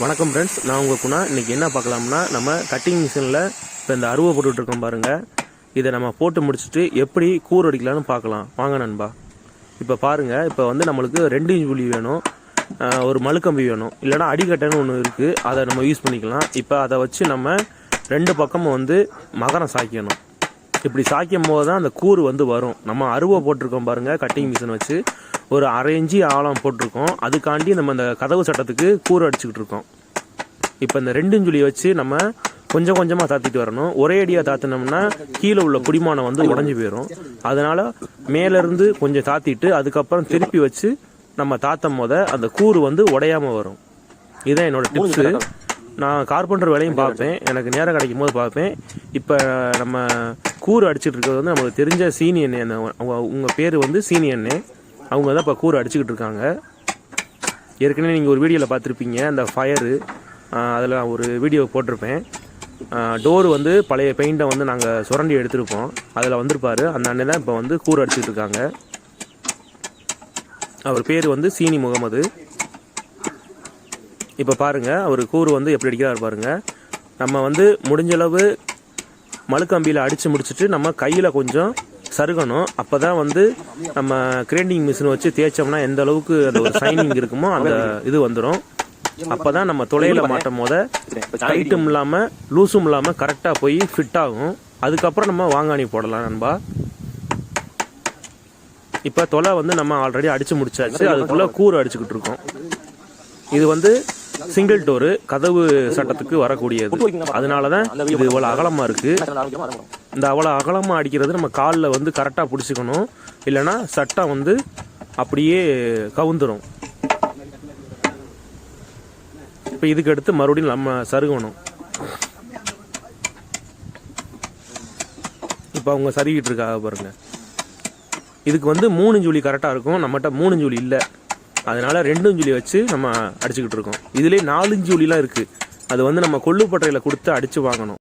வணக்கம் ஃப்ரெண்ட்ஸ் நான் உங்கள் குணா. இன்றைக்கி என்ன பார்க்கலாம்னா நம்ம கட்டிங் மிஷினில் இப்போ இந்த அருவை போட்டுட்டு இருக்கோம் பாருங்கள் இதை நம்ம போட்டு முடிச்சுட்டு எப்படி கூர் அடிக்கலாம்னு பார்க்கலாம். வாங்க நண்பா. இப்போ பாருங்கள் இப்போ வந்து நம்மளுக்கு ரெண்டு இன்ச் புள்ளி வேணும். ஒரு மழுக்கம்பி வேணும். இல்லைனா அடிக்கட்டைன்னு ஒன்று இருக்குது அதை நம்ம யூஸ் பண்ணிக்கலாம். இப்போ அதை வச்சு நம்ம ரெண்டு பக்கமும் வந்து மகரம் சாய்க்கணும். இப்படி சாய்க்கும் போது தான் அந்த கூறு வந்து வரும். நம்ம அருவை போட்டிருக்கோம் பாருங்க கட்டிங் மிஷின் வச்சு. ஒரு அரை இன்ச்சி ஆழம் போட்டிருக்கோம். அதுக்காண்டி நம்ம அந்த கதவு சட்டத்துக்கு கூறு அடிச்சுக்கிட்டு இருக்கோம். இப்போ இந்த ரெண்டு இஞ்சுலி வச்சு நம்ம கொஞ்சம் கொஞ்சமாக தாத்திட்டு வரணும். ஒரே அடியாக தாத்தினோம்னா கீழே உள்ள புடிமானம் வந்து உடஞ்சி போயிடும் அதனால மேலேருந்து கொஞ்சம் தாத்திட்டு அதுக்கப்புறம் திருப்பி வச்சு நம்ம தாத்தும் போத அந்த கூறு வந்து உடையாம வரும். இதுதான் என்னோட டிப்ஸு நான் கார்பெண்டர் வேலையும் பார்ப்பேன். எனக்கு நேரம் கிடைக்கும் போது பார்ப்பேன். இப்போ நம்ம கூறு அடிச்சிட்டு இருக்கிறது வந்து நமக்கு தெரிஞ்ச சீனியண்ணே அந்த அவங்க உங்கள் பேர் வந்து சீனியண்ணே அவங்க தான் இப்போ கூறு அடிச்சுக்கிட்டு இருக்காங்க. ஏற்கனவே நீங்கள் ஒரு வீடியோவில் பார்த்துருப்பீங்க அந்த ஃபயரு அதில் ஒரு வீடியோ போட்டிருப்பேன். டோர் வந்து பழைய பெயிண்ட்டை வந்து நாங்கள் சுரண்டி எடுத்திருப்போம். அதில் வந்திருப்பாரு. அந்த அண்ணன் தான் இப்போ வந்து கூறு அடிச்சிட்டு இருக்காங்க. அவர் பேர் வந்து சீனி முகமது. இப்போ பாருங்கள் அவர் கூறு வந்து எப்படி அடிக்கிறார் பாருங்கள் நம்ம வந்து முடிஞ்சளவு மழுக்கம்பியில் அடித்து முடிச்சுட்டு நம்ம கையில் கொஞ்சம் சருகணும். அப்போ தான் வந்து நம்ம கிரைண்டிங் மிஷின் வச்சு தேய்ச்சோம்னா எந்த அளவுக்கு அந்த ஒரு சைனிங் இருக்குமோ அந்த இது வந்துடும் அப்போ தான் நம்ம துளையில மாட்டும் போத டைட்டும் இல்லாமல் லூஸும் இல்லாமல் கரெக்டாக போய் ஃபிட் ஆகும். அதுக்கப்புறம் நம்ம வாங்காணி போடலாம் நண்பா. இப்போ தொலை வந்து நம்ம ஆல்ரெடி அடித்து முடிச்சாச்சு. அதுக்குள்ளே கூறு அடிச்சுக்கிட்டு இருக்கோம். இது வந்து சிங்கிள் டோரு கதவு சட்டத்துக்கு வரக்கூடியது. அதனால தான் இது இவ்வளோ அகலமாக இருக்கு. இந்த அவ்வளோ அகலமாக அடிக்கிறது நம்ம காலில் வந்து கரெக்டாக பிடிச்சிக்கணும். இல்லைன்னா சட்டம் வந்து அப்படியே கவுந்துரும். இப்போ இதுக்கு அடுத்து மறுபடியும் நம்ம சருகணும். இப்போ அவங்க சருகிட்டு இருக்காங்க பாருங்க. இதுக்கு வந்து மூணு ஜூலி கரெக்டாக இருக்கும். நம்மகிட்ட மூணு ஜூலி இல்லை. அதனால் ரெண்டு ஜூலி வச்சு நம்ம அடிச்சுக்கிட்டு இருக்கோம். இதுலேயே நாலு ஜூலிலாம் இருக்குது அது வந்து நம்ம கொள்ளுப்பட்டறையில் கொடுத்து அடித்து வாங்கணும்.